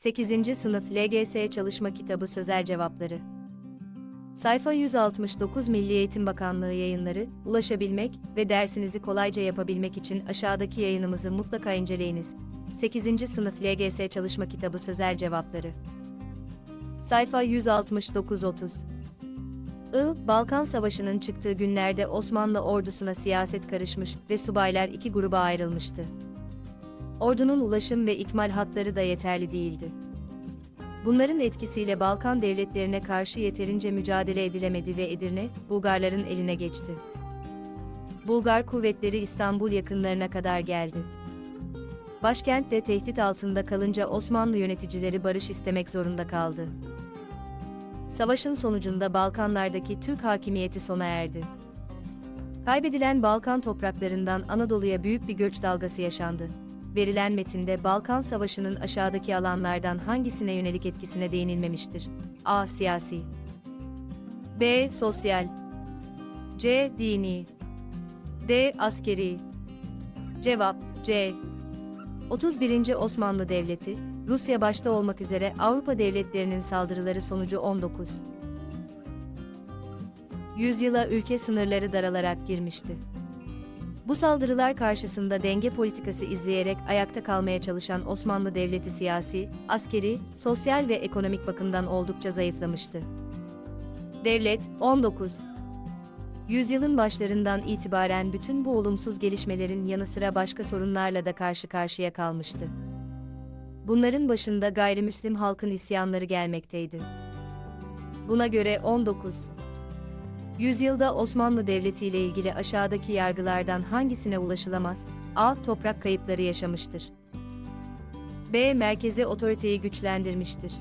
8. Sınıf LGS Çalışma Kitabı Sözel Cevapları Sayfa 169 Milli Eğitim Bakanlığı yayınları, ulaşabilmek ve dersinizi kolayca yapabilmek için aşağıdaki yayınımızı mutlaka inceleyiniz. 8. Sınıf LGS Çalışma Kitabı Sözel Cevapları Sayfa 169-30 I, Balkan Savaşı'nın çıktığı günlerde Osmanlı ordusuna siyaset karışmış ve subaylar iki gruba ayrılmıştı. Ordunun ulaşım ve ikmal hatları da yeterli değildi. Bunların etkisiyle Balkan devletlerine karşı yeterince mücadele edilemedi ve Edirne, Bulgarların eline geçti. Bulgar kuvvetleri İstanbul yakınlarına kadar geldi. Başkent de tehdit altında kalınca Osmanlı yöneticileri barış istemek zorunda kaldı. Savaşın sonucunda Balkanlardaki Türk hakimiyeti sona erdi. Kaybedilen Balkan topraklarından Anadolu'ya büyük bir göç dalgası yaşandı. Verilen metinde Balkan Savaşı'nın aşağıdaki alanlardan hangisine yönelik etkisine değinilmemiştir? A. Siyasi B. Sosyal C. Dini D. Askeri Cevap C. 31. Osmanlı Devleti, Rusya başta olmak üzere Avrupa devletlerinin saldırıları sonucu 19 yüzyıla ülke sınırları daralarak girmişti. Bu saldırılar karşısında denge politikası izleyerek ayakta kalmaya çalışan Osmanlı Devleti siyasi, askeri, sosyal ve ekonomik bakımdan oldukça zayıflamıştı. Devlet, 19 Yüzyılın başlarından itibaren bütün bu olumsuz gelişmelerin yanı sıra başka sorunlarla da karşı karşıya kalmıştı. Bunların başında gayrimüslim halkın isyanları gelmekteydi. Buna göre 19 Yüzyılda Osmanlı Devleti ile ilgili aşağıdaki yargılardan hangisine ulaşılamaz? A. Toprak kayıpları yaşamıştır. B. Merkezi otoriteyi güçlendirmiştir.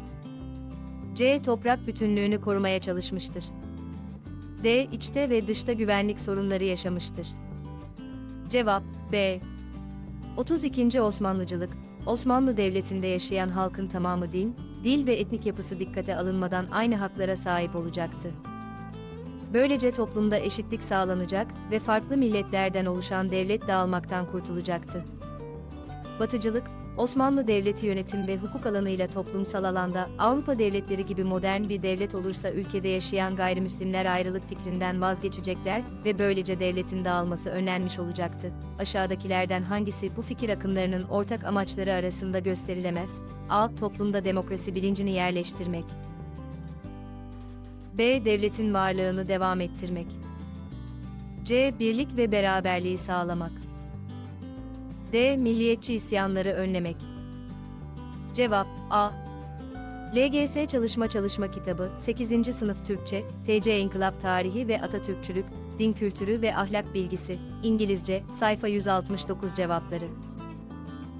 C. Toprak bütünlüğünü korumaya çalışmıştır. D. İçte ve dışta güvenlik sorunları yaşamıştır. Cevap B. 32. Osmanlıcılık, Osmanlı Devleti'nde yaşayan halkın tamamı din, dil ve etnik yapısı dikkate alınmadan aynı haklara sahip olacaktı. Böylece toplumda eşitlik sağlanacak ve farklı milletlerden oluşan devlet dağılmaktan kurtulacaktı. Batıcılık, Osmanlı Devleti yönetim ve hukuk alanıyla toplumsal alanda Avrupa devletleri gibi modern bir devlet olursa ülkede yaşayan gayrimüslimler ayrılık fikrinden vazgeçecekler ve böylece devletin dağılması önlenmiş olacaktı. Aşağıdakilerden hangisi bu fikir akımlarının ortak amaçları arasında gösterilemez? A. Toplumda demokrasi bilincini yerleştirmek. B. Devletin varlığını devam ettirmek. C. Birlik ve beraberliği sağlamak. D. Milliyetçi isyanları önlemek. Cevap A. LGS Çalışma Çalışma Kitabı 8. Sınıf Türkçe, TC İnkılap Tarihi ve Atatürkçülük, Din Kültürü ve Ahlak Bilgisi, İngilizce, sayfa 169 cevapları.